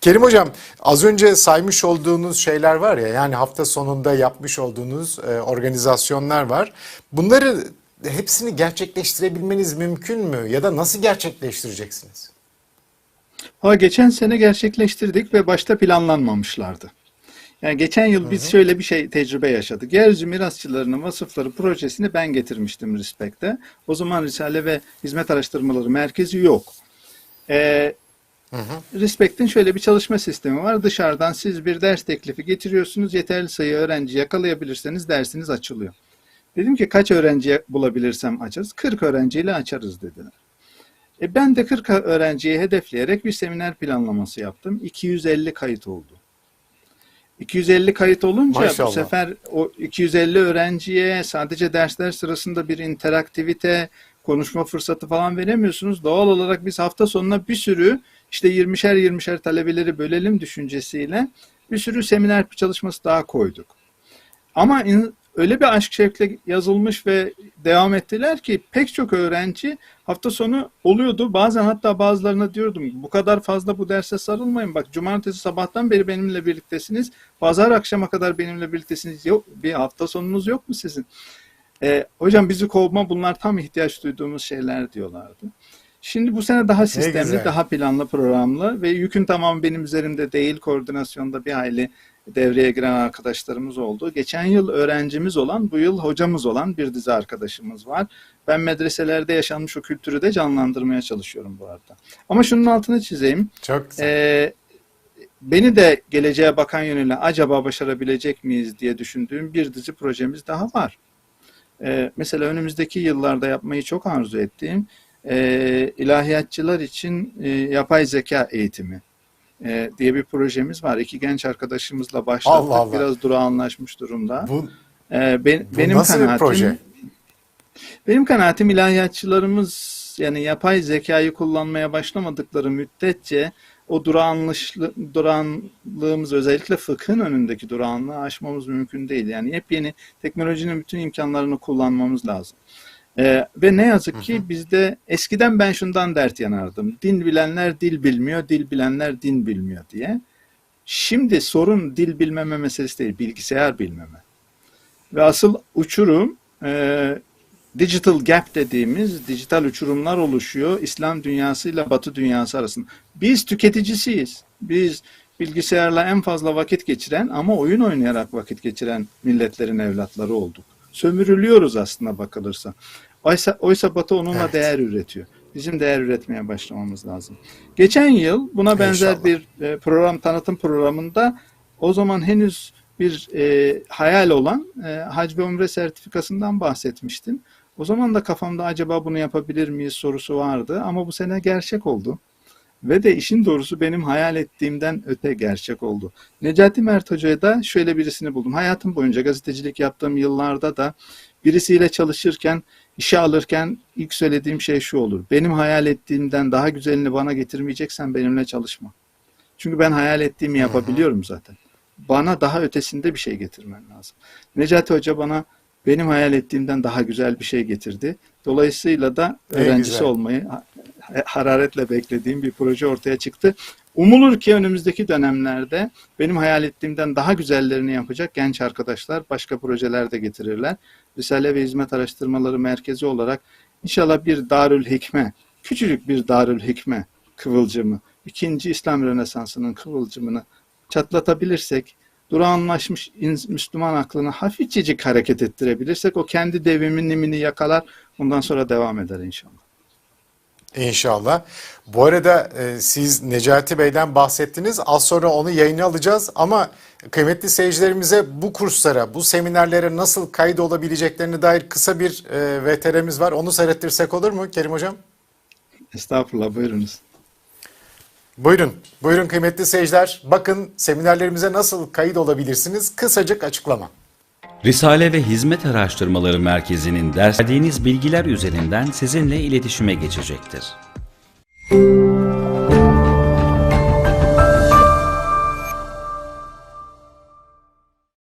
Kerim Hocam az önce saymış olduğunuz şeyler var ya yani hafta sonunda yapmış olduğunuz e, organizasyonlar var. Bunları hepsini gerçekleştirebilmeniz mümkün mü ya da nasıl gerçekleştireceksiniz? Ha, geçen sene gerçekleştirdik ve başta planlanmamışlardı. Yani geçen yıl biz şöyle bir şey tecrübe yaşadık. Yeryüzü mirasçılarının vasıfları projesini ben getirmiştim Respect'te. O zaman Risale ve Hizmet Araştırmaları Merkezi yok. Ee, Respect'in şöyle bir çalışma sistemi var. Dışarıdan siz bir ders teklifi getiriyorsunuz. Yeterli sayı öğrenci yakalayabilirseniz dersiniz açılıyor. Dedim ki kaç öğrenci bulabilirsem açarız. 40 öğrenciyle açarız dediler. E ben de 40 öğrenciyi hedefleyerek bir seminer planlaması yaptım. 250 kayıt oldu. 250 kayıt olunca Maşallah. bu sefer o 250 öğrenciye sadece dersler sırasında bir interaktivite, konuşma fırsatı falan veremiyorsunuz. Doğal olarak biz hafta sonuna bir sürü işte 20'şer 20'şer talebeleri bölelim düşüncesiyle bir sürü seminer çalışması daha koyduk. Ama in- öyle bir aşk şevkle yazılmış ve devam ettiler ki pek çok öğrenci hafta sonu oluyordu. Bazen hatta bazılarına diyordum bu kadar fazla bu derse sarılmayın. Bak cumartesi sabahtan beri benimle birliktesiniz. Pazar akşama kadar benimle birliktesiniz. Yok bir hafta sonunuz yok mu sizin? Ee, hocam bizi kovma bunlar tam ihtiyaç duyduğumuz şeyler diyorlardı. Şimdi bu sene daha sistemli, daha planlı, programlı ve yükün tamamı benim üzerimde değil. Koordinasyonda bir hayli devreye giren arkadaşlarımız oldu. Geçen yıl öğrencimiz olan, bu yıl hocamız olan bir dizi arkadaşımız var. Ben medreselerde yaşanmış o kültürü de canlandırmaya çalışıyorum bu arada. Ama şunun altını çizeyim. Çok güzel. Ee, beni de geleceğe bakan yönüyle acaba başarabilecek miyiz diye düşündüğüm bir dizi projemiz daha var. Ee, mesela önümüzdeki yıllarda yapmayı çok arzu ettiğim e, ilahiyatçılar için e, yapay zeka eğitimi e, diye bir projemiz var. İki genç arkadaşımızla başlattık. Allah Allah. Biraz durağanlaşmış durumda. Bu, Ee, ben- bu benim nasıl bir kanaatim, proje? benim kanaatim ilahiyatçılarımız yani yapay zekayı kullanmaya başlamadıkları müddetçe o durağanlığımız özellikle fıkhın önündeki durağanlığı aşmamız mümkün değil. Yani yepyeni teknolojinin bütün imkanlarını kullanmamız lazım. Ee, ve ne yazık ki bizde eskiden ben şundan dert yanardım. Din bilenler dil bilmiyor, dil bilenler din bilmiyor diye. Şimdi sorun dil bilmeme meselesi değil, bilgisayar bilmeme. Ve asıl uçurum e, digital gap dediğimiz dijital uçurumlar oluşuyor İslam dünyasıyla Batı dünyası arasında. Biz tüketicisiyiz. Biz bilgisayarla en fazla vakit geçiren ama oyun oynayarak vakit geçiren milletlerin evlatları olduk. Sömürülüyoruz aslında bakılırsa. Oysa, oysa Batı onunla Evet. değer üretiyor. Bizim değer üretmeye başlamamız lazım. Geçen yıl buna benzer İnşallah. bir e, program tanıtım programında o zaman henüz bir e, hayal olan e, hac ve umre sertifikasından bahsetmiştim. O zaman da kafamda acaba bunu yapabilir miyiz sorusu vardı ama bu sene gerçek oldu. Ve de işin doğrusu benim hayal ettiğimden öte gerçek oldu. Necati Mert Hoca'ya da şöyle birisini buldum. Hayatım boyunca gazetecilik yaptığım yıllarda da birisiyle çalışırken, işe alırken ilk söylediğim şey şu olur. Benim hayal ettiğimden daha güzelini bana getirmeyeceksen benimle çalışma. Çünkü ben hayal ettiğimi yapabiliyorum zaten. Bana daha ötesinde bir şey getirmen lazım. Necati Hoca bana benim hayal ettiğimden daha güzel bir şey getirdi. Dolayısıyla da öğrencisi güzel. olmayı ha- hararetle beklediğim bir proje ortaya çıktı. Umulur ki önümüzdeki dönemlerde benim hayal ettiğimden daha güzellerini yapacak genç arkadaşlar başka projeler de getirirler. Risale ve Hizmet Araştırmaları Merkezi olarak inşallah bir Darül Hikme, küçücük bir Darül Hikme kıvılcımı, ikinci İslam Rönesansı'nın kıvılcımını çatlatabilirsek, durağanlaşmış Müslüman aklını hafifçecik hareket ettirebilirsek o kendi devimin nimini yakalar, ondan sonra devam eder inşallah. İnşallah. Bu arada e, siz Necati Bey'den bahsettiniz. Az sonra onu yayına alacağız ama kıymetli seyircilerimize bu kurslara, bu seminerlere nasıl kayıt olabileceklerine dair kısa bir e, VTR'miz var. Onu seyrettirsek olur mu Kerim Hocam? Estağfurullah buyurunuz. Buyurun, buyurun kıymetli seyirciler. Bakın seminerlerimize nasıl kayıt olabilirsiniz? Kısacık açıklama. Risale ve Hizmet Araştırmaları Merkezi'nin ders verdiğiniz bilgiler üzerinden sizinle iletişime geçecektir.